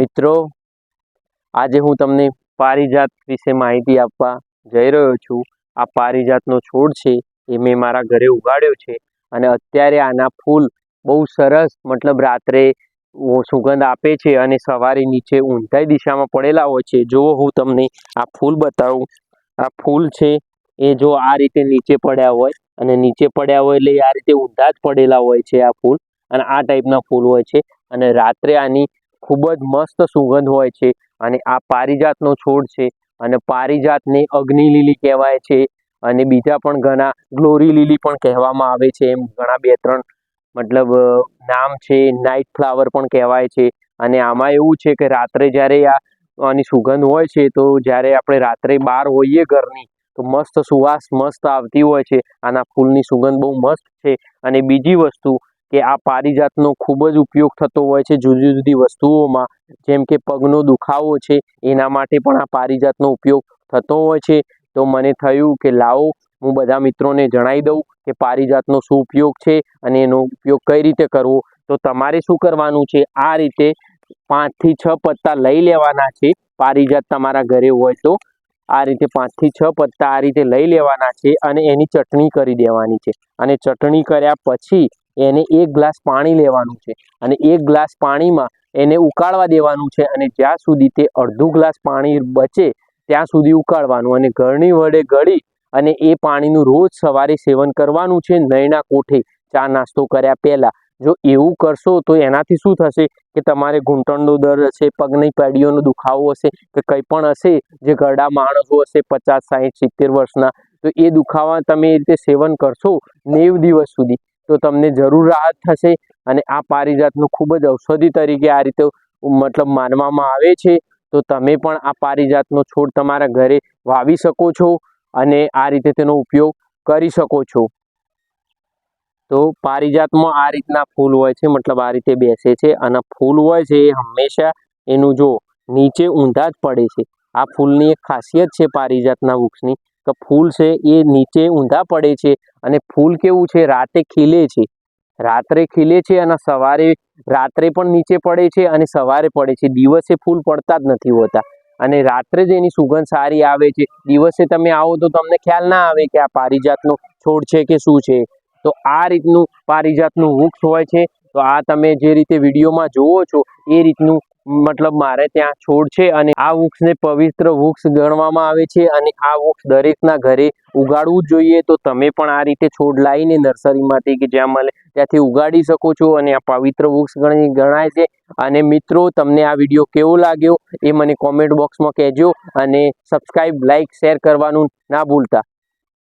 મિત્રો, આજે હું તમને પારિજાત વિશે માહિતી આપવા જઈ રહ્યો છું. આ પારિજાતનો છોડ છે એ મેં મારા ઘરે ઉગાડ્યો છે અને અત્યારે આના ફૂલ બહુ સરસ, મતલબ રાત્રે સુગંધ આપે છે અને સવારે નીચે ઊંધાઈ દિશામાં પડેલા હોય છે. જો હું તમને આ ફૂલ બતાવું. આ ફૂલ છે એ જો આ રીતે નીચે પડ્યા હોય અને નીચે પડ્યા હોય એટલે આ રીતે ઊંધા જ પડેલા હોય છે આ ફૂલ અને આ ટાઈપના ફૂલ હોય છે અને રાત્રે આની ખૂબ જ મસ્ત સુગંધ હોય છે અને આ પારિજાતનો છોડ છે અને પારિજાતને અગ્નિ લીલી કહેવાય છે અને બીજા પણ ઘણા ગ્લોરી લીલી પણ કહેવામાં આવે છે એમ ઘણા બે ત્રણ મતલબ નામ છે નાઇટ ફ્લાવર પણ કહેવાય છે અને આમાં એવું છે કે રાત્રે જ્યારે આ આની સુગંધ હોય છે તો જ્યારે આપણે રાત્રે બહાર હોઈએ ઘરની તો મસ્ત સુવાસ મસ્ત આવતી હોય છે. આના ફૂલની સુગંધ બહુ મસ્ત છે અને બીજી વસ્તુ કે આ પારિજાતનો ખૂબ જ ઉપયોગ થતો હોય છે જુદી જુદી વસ્તુઓમાં. જેમ કે પગનો દુખાવો છે, એના માટે પણ આ પારિજાતનો ઉપયોગ થતો હોય છે. તો મને થયું કે લાવો, હું બધા મિત્રોને જણાવી દઉં કે પારિજાતનો શું ઉપયોગ છે અને એનો ઉપયોગ કઈ રીતે કરવો. તો તમારે શું કરવાનું છે? આ રીતે પાંચથી છ પત્તા લઈ લેવાના છે. પારિજાત તમારા ઘરે હોય તો આ રીતે પાંચથી છ પત્તા આ રીતે લઈ લેવાના છે અને એની ચટણી કરી દેવાની છે. અને ચટણી કર્યા પછી એને એક ગ્લાસ પાણી લેવાનું છે અને એક ગ્લાસ પાણીમાં એને ઉકાળવા દેવાનું છે અને જ્યાં સુધી તે અડધું ગ્લાસ પાણી બચે ત્યાં સુધી ઉકાળવાનું અને ઘરની વડે ગળી અને એ પાણીનું રોજ સવારે સેવન કરવાનું છે નયના કોઠે ચા નાસ્તો કર્યા પહેલાં. જો એવું કરશો તો એનાથી શું થશે કે તમારે ઘૂંટણનો દર હશે, પગની પેઢીઓનો દુખાવો હશે કે કંઈ પણ હશે, જે ઘરડા માણસો હશે પચાસ, સાહીઠ, સિત્તેર વર્ષના, તો એ દુખાવા તમે એ રીતે સેવન કરશો નેવ દિવસ સુધી. તો તમને જરૂર રાહત થશે અને આ પારિજાતનું ખૂબ જ ઔષધિ તરીકે આ રીતે મતલબ માનવામાં આવે છે. તો તમે પણ આ પારિજાતનો છોડ તમારા ઘરે વાવી શકો છો અને આ રીતે તેનો ઉપયોગ કરી શકો છો. તો પારિજાતમાં આ રીતના ફૂલ હોય છે, મતલબ આ રીતે બેસે છે અને ફૂલ હોય છે એ હંમેશા એનું જો નીચે ઊંધા જ પડે છે. આ ફૂલની એક ખાસિયત છે પારિજાતના વૃક્ષની. તો ફૂલ છે એ નીચે ઊંધા પડે છે અને ફૂલ કેવું છે? રાતે ખીલે છે. રાત્રે ખીલે છે અને સવારે, રાત્રે પણ નીચે પડે છે અને સવારે પડે છે. દિવસે ફૂલ પડતા જ નથી હોતા. અને રાત્રે જ એની સુગંધ સારી આવે છે. દિવસે તમે આવો તો તમને ખ્યાલ ના આવે કે આ પારિજાતનો છોડ છે કે શું છે. તો આ રીતનું પારિજાતનું વૃક્ષ હોય છે. તો આ તમે જે રીતે વિડીયોમાં જુઓ છો, એ રીતનું મતલબ મારે ત્યાં છોડ છે અને આ વૃક્ષને પવિત્ર વૃક્ષ ગણવામાં આવે છે અને આ વૃક્ષ દરેકના ઘરે ઉગાડવું જોઈએ. તો તમે પણ આ રીતે છોડ લાવીને નર્સરીમાંથી કે જ્યાં મળે ત્યાંથી ઉગાડી શકો છો અને આ પવિત્ર વૃક્ષ ગણી ગણાય છે. અને મિત્રો, તમને આ વીડિયો કેવો લાગ્યો એ મને કોમેન્ટ બોક્સમાં કહેજો અને સબસ્ક્રાઈબ લાઇક શેર કરવાનું ના ભૂલતા.